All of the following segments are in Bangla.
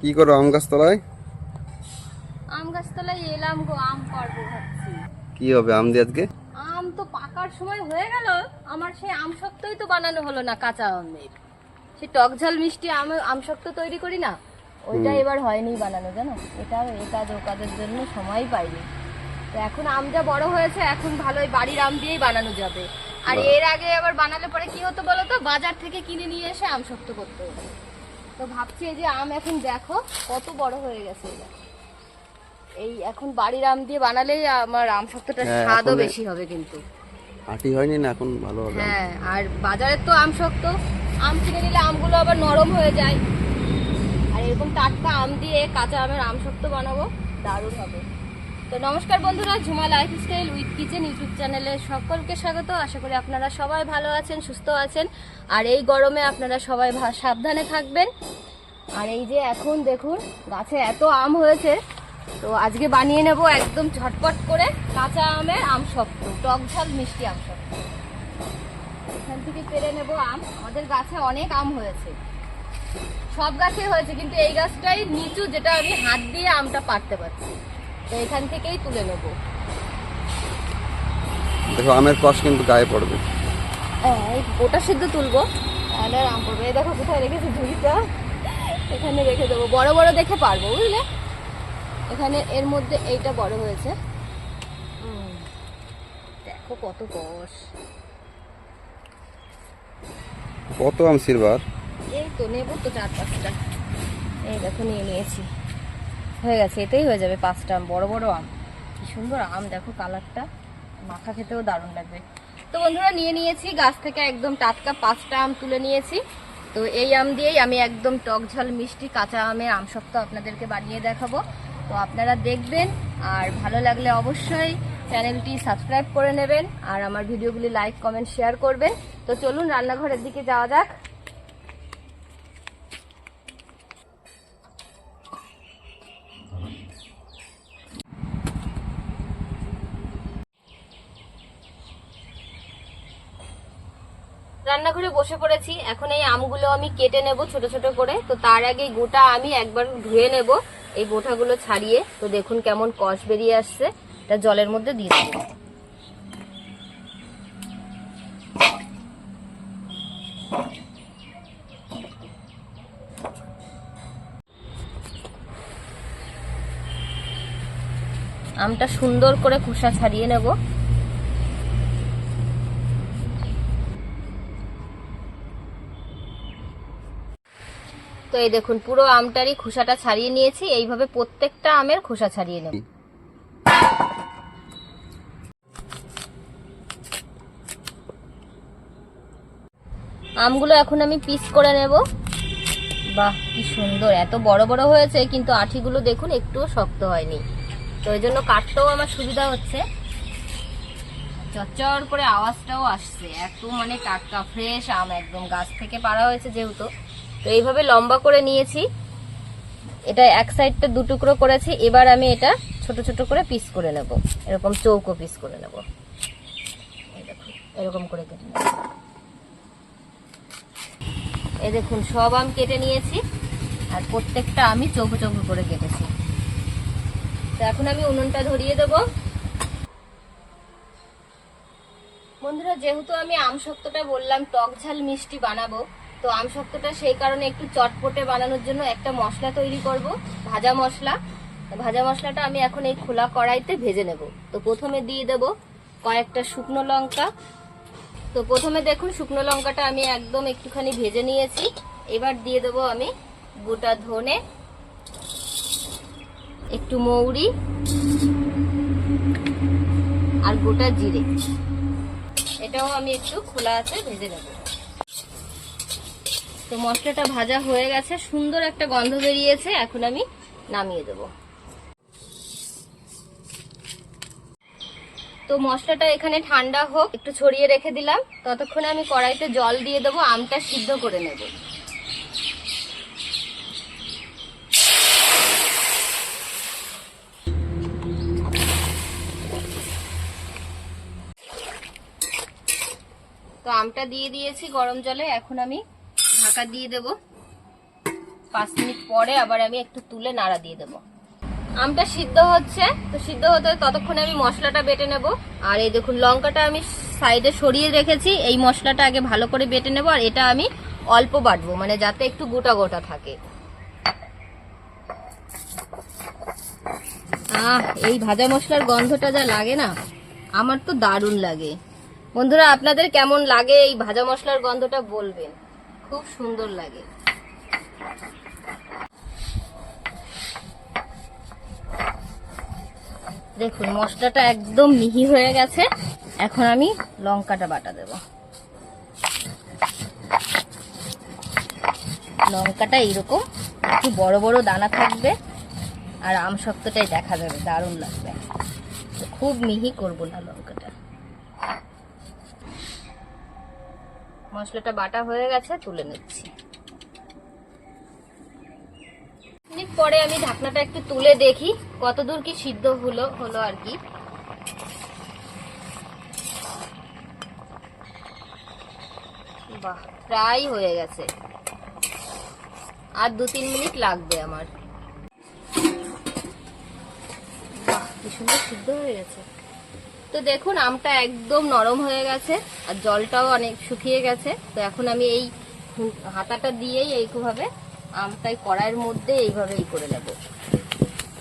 কি করো আম গাছ তলায় আম গাছতলায় এলাম গো আম পারব ভাবছি। কি হবে আম দিয়ে আজকে? আম তো পাকার সময় হয়ে গেল আমার সেই আম শক্তই তো বানানো হলো না কাঁচা আমের। সে টক ঝাল মিষ্টি আম আম শক্ত তৈরি করি না ওইটা এবার হয়নি বানানো জানো? এটা এ কাজ ও কাজের জন্য সময় পাইনি। তো এখন আম যা বড় হয়েছে এখন ভালোই বাড়ির আম দিয়েই বানানো যাবে। আর এর আগে আবার বানালে পরে কি হতো বলো তো? বাজার থেকে কিনে নিয়ে এসে আম শক্ত করতে হতো। তো ভাবছি এই যে আম এখন দেখো কত বড় হয়ে গেছে এটা এই এখন বাড়ির আম দিয়ে বানালেই আমার আম শক্তটা হ্যাঁ, স্বাদও বেশি হবে কিন্তু। আটি হয়নি না এখন ভালো হবে হ্যাঁ আর বাজারের তো আম শক্ত। আম কিনে নিলে আমগুলো আবার নরম হয়ে যায়। আর এরকম টাটকা আম দিয়ে কাঁচা আমের আম শক্ত বানাবো দারুণ হবে। তো নমস্কার বন্ধুরা, Jhuma lifestyle with kitchen YouTube চ্যানেলে সকলকে স্বাগত। আশা করি আপনারা সবাই ভালো আছেন, সুস্থ আছেন। আর এই গরমে আপনারা সবাই সাবধানে থাকবেন। আর এই যে এখন দেখুন, গাছে এত আম হয়েছে। তো আজকে বানিয়ে নেব একদম ঝটপট করে কাঁচা আমের আম শক্ত টক ঝাল মিষ্টি আম শক্ত এখান থেকে পেরে নেব আম। আমাদের গাছে অনেক আম হয়েছে। সব গাছে হয়েছে, কিন্তু এই গাছটাই নিচু, যেটা আমি হাত দিয়ে আমটা পারতে পারছি। তো এখান থেকেই তুলে নেব। দেখো আমের কষ কিন্তু গায়ে পড়বে। হ্যাঁ, গোটা সিদ্ধ তুলবো। তাহলে আর আম পড়বে। এই দেখো কোথায় রেখেছি ঝুড়িটা এখানে রেখে দেবো। বড় বড় দেখে পারব বুঝলে? এখানে এর মধ্যে এইটা বড় হয়েছে। দেখো কত কষ কত আম সিলভার এই তো নেব তো চার পাঁচটা। এই দেখো নিয়ে নিয়েছি। হয়ে গেছে এতেই হয়ে যাবে পাঁচটা আম, বড় বড় আম। কি সুন্দর আম, দেখো কালারটা। মাখা খেতেও দারুণ লাগবে। তো বন্ধুরা, নিয়ে নিয়েছি গাছ থেকে একদম টাটকা পাঁচটা আম তুলে নিয়েছি। তো এই আম দিয়েই আমি একদম টক ঝাল, মিষ্টি, কাঁচা আমের আম শক্ত আপনাদেরকে বানিয়ে দেখাবো। তো আপনারা দেখবেন, আর ভালো লাগলে অবশ্যই চ্যানেলটি সাবস্ক্রাইব করে নেবেন, আর আমার ভিডিওগুলি লাইক, কমেন্ট, শেয়ার করবেন। তো চলুন, রান্নাঘরের দিকে যাওয়া যাক। রান্নাঘরে বসে পড়েছি। এখন এই আমগুলো আমি কেটে নেব ছোট ছোট করে। তো তার আগে গোটা আমি একবার ধুয়ে নেব এই গোটাগুলো ছাড়িয়ে। তো দেখুন কেমন কষ বেরিয়ে আসছে। এটা জলের মধ্যে দিয়ে দেবো। আমটা সুন্দর করে খোসা ছাড়িয়ে নেব। এই দেখুন, পুরো আমটারই খোসাটা ছাড়িয়ে নিয়েছি। এইভাবে প্রত্যেকটা আমের খোসা ছাড়িয়ে নেব। আমগুলো এখন আমি পিস করে নেব। বাহ, কি সুন্দর। এত বড় বড় হয়েছে, কিন্তু আঠিগুলো দেখুন, একটুও শক্ত হয়নি। তো ওই জন্য কাটতেও আমার সুবিধা হচ্ছে। চচ্চর করে আওয়াজটাও আসছে। এত মানে টাটকা ফ্রেশ আম একদম। গাছ থেকে পাড়া হয়েছে যেহেতু। তো এইভাবে লম্বা করে নিয়েছি। এটা এক সাইডটা দু টুকরো করেছি। এবার আমি এটা ছোট ছোট করে পিস করে নেব। এরকম চৌকো পিস করে নেব। এরকম করে কেটে এই দেখুন, সব আম কেটে নিয়েছি আর প্রত্যেকটা আমি চৌকো চৌকো করে কেটেছি। তো এখন আমি উনুনটা ধরিয়ে দেব। বন্ধুরা, যেহেতু আমি আম শক্তটা বললাম, টক ঝাল মিষ্টি বানাবো তো আম শক্তটা সেই কারণে একটু চটপটে বানানোর জন্য একটা মশলা তৈরি করব, ভাজা মশলা। ভাজা মশলাটা আমি এখন এই খোলা কড়াইতে ভেজে নেব। তো প্রথমে দিয়ে দেব কয়েকটা শুকনো লঙ্কা। তো প্রথমে দেখুন শুকনো লঙ্কাটা আমি একদম একটুখানি ভেজে নিয়েছি। এবার দিয়ে দেবো আমি গোটা ধনে, একটু মৌরি আর গোটা জিরে। এটাও আমি একটু খোলা আছে ভেজে নেব। তো মশলাটা ভাজা হয়ে গেছে, সুন্দর একটা গন্ধ বেরিয়েছে, এখন আমি নামিয়ে দেব। তো মশলাটা এখানে ঠান্ডা হোক, একটু ছড়িয়ে রেখে দিলাম। ততক্ষণে আমি কড়াইতে জল দিয়ে দেবো, আমটা সিদ্ধ করে নেব। তো আমটা দিয়ে দিয়েছি গরম জলে, এখন আমি ঢাকা দিয়ে দেব। পাঁচ মিনিট পরে আবার আমি একটু তুলে নাড়া দিয়ে দেবো। আমটা সিদ্ধ হচ্ছে, তো সিদ্ধ হতে ততক্ষণে আমি মশলাটা বেটে নেব। আর এই দেখুন, লঙ্কাটা আমি সাইডে সরিয়ে রেখেছি, এই মশলাটা আগে ভালো করে বেটে নেব, আর এটা আমি অল্প বাটবো মানে যাতে একটু গোটা গোটা থাকে। আহ, এই ভাজা মশলার গন্ধটা যা লাগে না, আমার তো দারুণ লাগে। বন্ধুরা, আপনাদের কেমন লাগে এই ভাজা মশলার গন্ধটা বলবেন? খুব সুন্দর লাগে। দেখুন, মশলাটা একদম মিহি হয়ে গেছে। এখন আমি লঙ্কাটা বাটা দেব। লঙ্কাটা এইরকম, একটু বড় বড় দানা থাকবে, আর আম শক্তটাই দেখা যাবে, দারুণ লাগবে। খুব মিহি করব না লঙ্কাটা। মশলাটা বাটা হয়ে গেছে, তুলে নিচ্ছি। মিনিট পরে আমি ঢাকনাটা একটু তুলে দেখি, কতদূর কি সিদ্ধ হলো হলো আর কি। বাহ, প্রায় হয়ে গেছে। আর দু তিন মিনিট লাগবে আমার। বাহ, কি সুন্দর সিদ্ধ হয়ে গেছে। তো দেখুন, আমটা একদম নরম হয়ে গেছে আর জলটাও অনেক শুকিয়ে গেছে। তো এখন আমি এই হাতাটা দিয়েই এইভাবে আমটাই কড়াইয়ের মধ্যে এইভাবে এই করে নেব।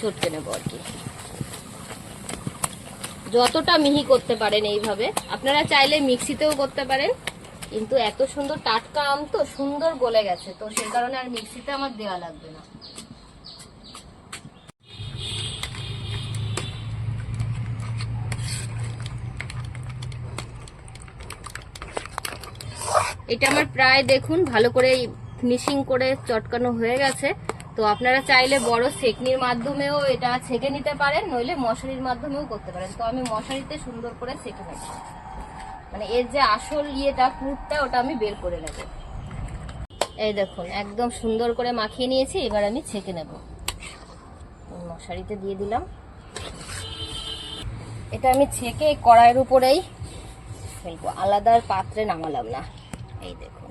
চটকে নেব আর কি। যতটা মিহি করতে পারেন এইভাবে। আপনারা চাইলে মিক্সিতেও করতে পারেন, কিন্তু এত সুন্দর টাটকা আম তো সুন্দর গলে গেছে। তো সেই কারণে আর মিক্সিতে আমার দেওয়া লাগবে না। এটা আমার প্রায় দেখুন, ভালো করে ফিনিশিং করে চটকানো হয়ে গেছে। তো আপনারা চাইলে বড় সেকনির মাধ্যমেও এটা ছেঁকে নিতে পারেন, নইলে মশারির মাধ্যমেও করতে পারেন। তো আমি মশারিতে সুন্দর করে ছেঁকে নেব মানে এর যে আসল ইয়েটা পুরটা ওটা আমি বের করে নেব। এই দেখুন, একদম সুন্দর করে মাখিয়ে নিয়েছি, এবার আমি ছেঁকে নেব। মশারিতে দিয়ে দিলাম। এটা আমি ছেঁকে কড়াইয়ের উপরেই ফেলব। আলাদা পাত্রে নামালাম না। এই দেখুন।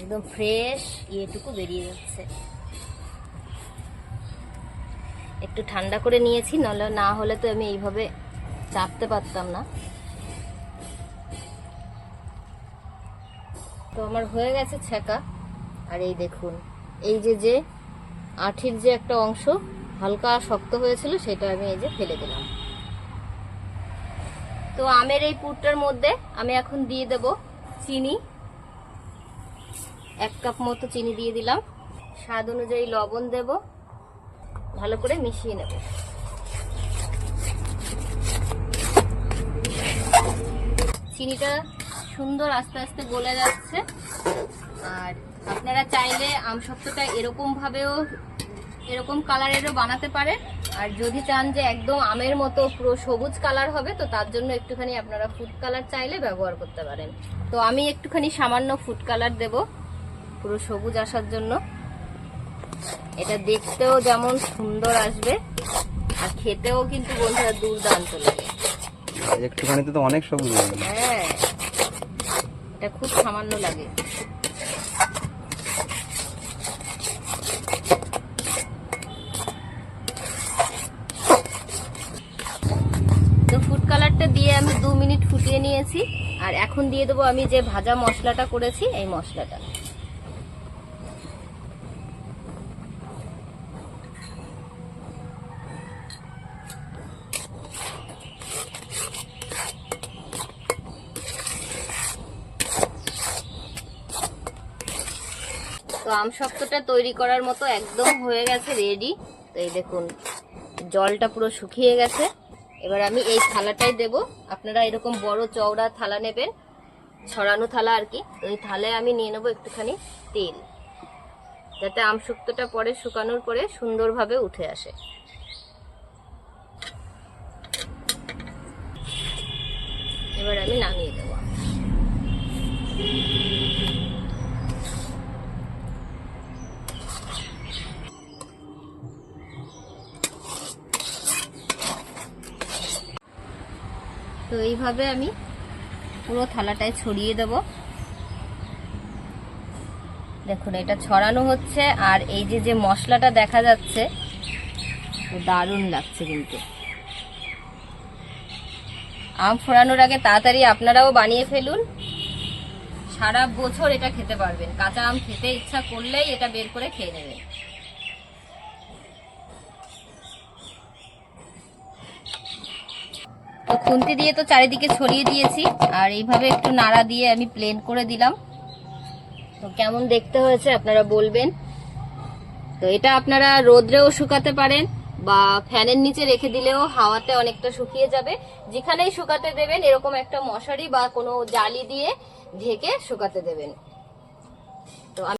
একদম ফ্রেশ ইয়েটুকু বেরিয়ে যাচ্ছে। একটু ঠান্ডা করে নিয়েছি, নাহলে না হলে তো আমি এইভাবে চাপতে পারতাম না। তো আমার হয়ে গেছে ছেঁকা আর এই দেখুন, এই যে যে আঠির যে একটা অংশ হালকা শক্ত হয়েছিল, সেটা আমি এই যে ফেলে দিলাম। তো আমের এই পুরটার মধ্যে আমি এখন দিয়ে দেব চিনি। এক কাপ মতো চিনি দিয়ে দিলাম। স্বাদ অনুযায়ী লবণ দেব। ভালো করে মিশিয়ে নেব। চিনিটা সুন্দর আস্তে আস্তে গলে যাচ্ছে। আর আপনারা চাইলে আম সত্ত্বটা এরকম ভাবেও এরকম কালারেরও বানাতে পারেন। আর যদি চান যে একদম আমের মতো পুরো সবুজ কালার হবে তো তার জন্য একটুখানি আপনারা ফুড কালার চাইলে ব্যবহার করতে পারেন। তো আমি একটুখানি সামান্য ফুড কালার দেব পুরো সবুজ আসার জন্য। এটা দেখতেও যেমন সুন্দর আসবে আর খেতেও কিন্তু বন্ধুরা দুর্দান্ত লাগে। একটুখানিতে তো অনেক সবুজ হ্যাঁ এটা খুব সামান্য লাগে তো ফুড কালারটা দিয়ে আমি দু মিনিট ফুটিয়ে নিয়েছি আর এখন দিয়ে দেবো আমি যে ভাজা মশলাটা করেছি, এই মশলাটা। তো আম শক্তটা তৈরি করার মতো একদম হয়ে গেছে রেডি তো এই দেখুন, জলটা পুরো শুকিয়ে গেছে। এবার আমি এই থালাটাই দেব। আপনারা এরকম বড় চওড়া থালা নেবেন, ছড়ানো থালা আর কি। ওই থালায় আমি নিয়ে নেব একটুখানি তেল, যাতে আম শুক্তটা পরে শুকানোর পরে সুন্দরভাবে উঠে আসে। এবার আমি নামিয়ে দেবো তো এইভাবে আমি পুরো থালাটায় ছড়িয়ে দেব। দেখুন, এটা ছড়ানো হচ্ছে, আর এই যে যে মশলাটা দেখা যাচ্ছে দারুণ লাগছে কিন্তু। আম ফোড়ানোর আগে তাড়াতাড়ি আপনারাও বানিয়ে ফেলুন। সারা বছর এটা খেতে পারবেন। কাঁচা আম খেতে ইচ্ছা করলেই এটা বের করে খেয়ে নেবেন। তো খুন্তি দিয়ে তো চারিদিকে ছড়িয়ে দিয়েছি, আর এইভাবে একটু নাড়া দিয়ে আমি প্লেন করে দিলাম। তো কেমন দেখতে হয়েছে আপনারা বলবেন। তো এটা আপনারা রোদ্রেও শুকাতে পারেন, বা ফ্যানের নিচে রেখে দিলেও হাওয়াতে অনেকটা শুকিয়ে যাবে। যেখানেই শুকাতে দেবেন, এরকম একটা মশারি বা কোনো জালি দিয়ে ঢেকে শুকাতে দেবেন।